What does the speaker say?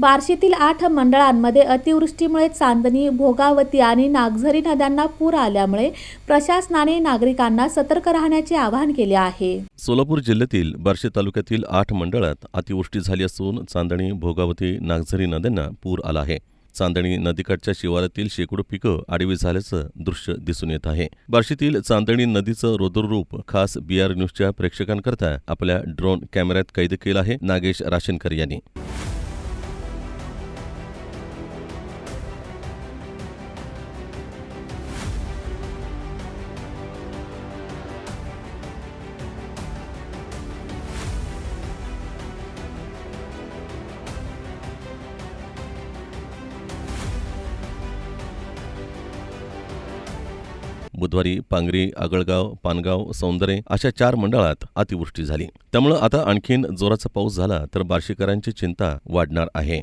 बार्शीतील आठ मंडळांमध्ये अतिवृष्टीमुळे चांदणी भोगावती आणि नागझरी नद्यांना पूर आल्यामुळे प्रशासनाने नागरिकांना सतर्क राहण्याचे आवाहन केले आहे. सोलापूर जिल्ह्यातील बार्शी तालुक्यातील आठ मंडळात अतिवृष्टी झाली असून चांदणी भोगावती नागझरी नद्यांना पूर आला आहे. चांदणी नदीकाठच्या शिवारातील शेकडो पिकं आडवी झाल्याचं दृश्य दिसून येत आहे. बार्शीतील चांदणी नदीचं रुद्ररूप खास बीआर न्यूजच्या प्रेक्षकांकरता आपल्या ड्रोन कॅमेऱ्यात कैद केलं आहे नागेश राशनकर यांनी. बुधवारी पांगरी आगळगाव पानगाव सौंदरे अशा चार मंडळात अतिवृष्टी झाली. त्यामुळं आता आणखीन जोराचा पाऊस झाला तर बार्शीकरांची चिंता वाढणार आहे.